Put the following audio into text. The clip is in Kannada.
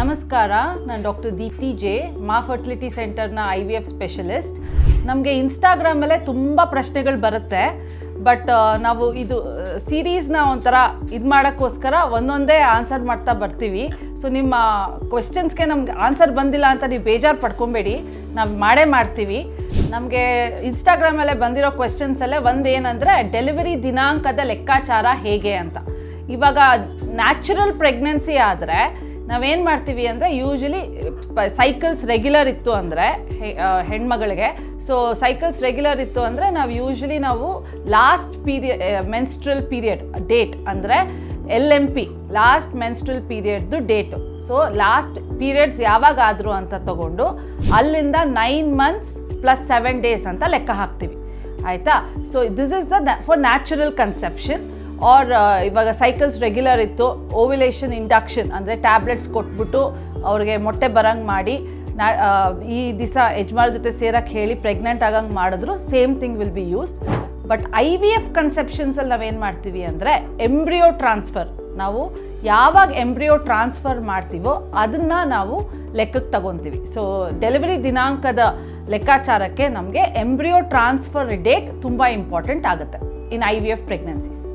ನಮಸ್ಕಾರ, ನಾನು doctor Deepti J, Maa fertility ಸೆಂಟರ್ನ I V F specialist. ನಮಗೆ ಇನ್ಸ್ಟಾಗ್ರಾಮಲ್ಲೇ ತುಂಬ ಪ್ರಶ್ನೆಗಳು ಬರುತ್ತೆ, ಬಟ್ ನಾವು ಇದು ಸೀರೀಸ್ನ ಒಂಥರ ಇದು ಮಾಡೋಕ್ಕೋಸ್ಕರ ಒಂದೊಂದೇ ಆನ್ಸರ್ ಮಾಡ್ತಾ ಬರ್ತೀವಿ. ಸೊ, ನಿಮ್ಮ ಕ್ವೆಶನ್ಸ್ಗೆ ನಮ್ಗೆ ಆನ್ಸರ್ ಬಂದಿಲ್ಲ ಅಂತ ನೀವು ಬೇಜಾರು ಪಡ್ಕೊಬೇಡಿ, ನಾವು ಮಾಡೇ ಮಾಡ್ತೀವಿ. ನಮಗೆ ಇನ್ಸ್ಟಾಗ್ರಾಮಲ್ಲೇ ಬಂದಿರೋ ಕ್ವೆಶನ್ಸಲ್ಲೇ ಒಂದು ಏನಂದರೆ ಡೆಲಿವರಿ ದಿನಾಂಕದ ಲೆಕ್ಕಾಚಾರ ಹೇಗೆ ಅಂತ. ಇವಾಗ ನ್ಯಾಚುರಲ್ ಪ್ರೆಗ್ನೆನ್ಸಿ ಆದರೆ ನಾವೇನು ಮಾಡ್ತೀವಿ ಅಂದರೆ ಯೂಶಲಿ ಸೈಕಲ್ಸ್ ರೆಗ್ಯುಲರ್ ಇತ್ತು ಅಂದರೆ ಹೆಣ್ಮಗಳಿಗೆ. ಸೊ ಸೈಕಲ್ಸ್ ರೆಗ್ಯುಲರ್ ಇತ್ತು ಅಂದರೆ ನಾವು ಯೂಶಲಿ ನಾವು last period menstrual period date ಅಂದರೆ L M P last menstrual ಪೀರಿಯಡ್ದು date so last periods ಯಾವಾಗಾದರೂ ಅಂತ ತಗೊಂಡು ಅಲ್ಲಿಂದ nine months plus seven days ಅಂತ ಲೆಕ್ಕ ಹಾಕ್ತೀವಿ. ಆಯಿತಾ? So this is the for natural conception or ಇವಾಗ ಸೈಕಲ್ಸ್ ರೆಗ್ಯುಲರ್ ಇತ್ತು ಓವಿಲೇಷನ್ ಇಂಡಕ್ಷನ್ ಅಂದರೆ ಟ್ಯಾಬ್ಲೆಟ್ಸ್ ಕೊಟ್ಬಿಟ್ಟು ಅವ್ರಿಗೆ ಮೊಟ್ಟೆ ಬರಂಗೆ ಮಾಡಿ, ನಾ ಈ ದಿವಸ ಯಜಮಾನ್ ಜೊತೆ ಸೇರಕ್ಕೆ ಹೇಳಿ ಪ್ರೆಗ್ನೆಂಟ್ ಆಗಂಗೆ ಮಾಡಿದ್ರು same thing will be used but I V F ಕನ್ಸೆಪ್ಷನ್ಸಲ್ಲಿ ನಾವೇನು ಮಾಡ್ತೀವಿ ಅಂದರೆ ಎಂಬ್ರಿಯೋ ಟ್ರಾನ್ಸ್ಫರ್ ನಾವು ಯಾವಾಗ ಎಂಬ್ರಿಯೋ ಟ್ರಾನ್ಸ್ಫರ್ ಮಾಡ್ತೀವೋ ಅದನ್ನು ನಾವು ಲೆಕ್ಕಕ್ಕೆ ತಗೊತೀವಿ. ಸೊ ಡೆಲಿವರಿ ದಿನಾಂಕದ ಲೆಕ್ಕಾಚಾರಕ್ಕೆ ನಮಗೆ ಎಂಬ್ರಿಯೋ ಟ್ರಾನ್ಸ್ಫರ್ ಡೇಟ್ ತುಂಬ ಇಂಪಾರ್ಟೆಂಟ್ ಆಗುತ್ತೆ in I V F pregnancies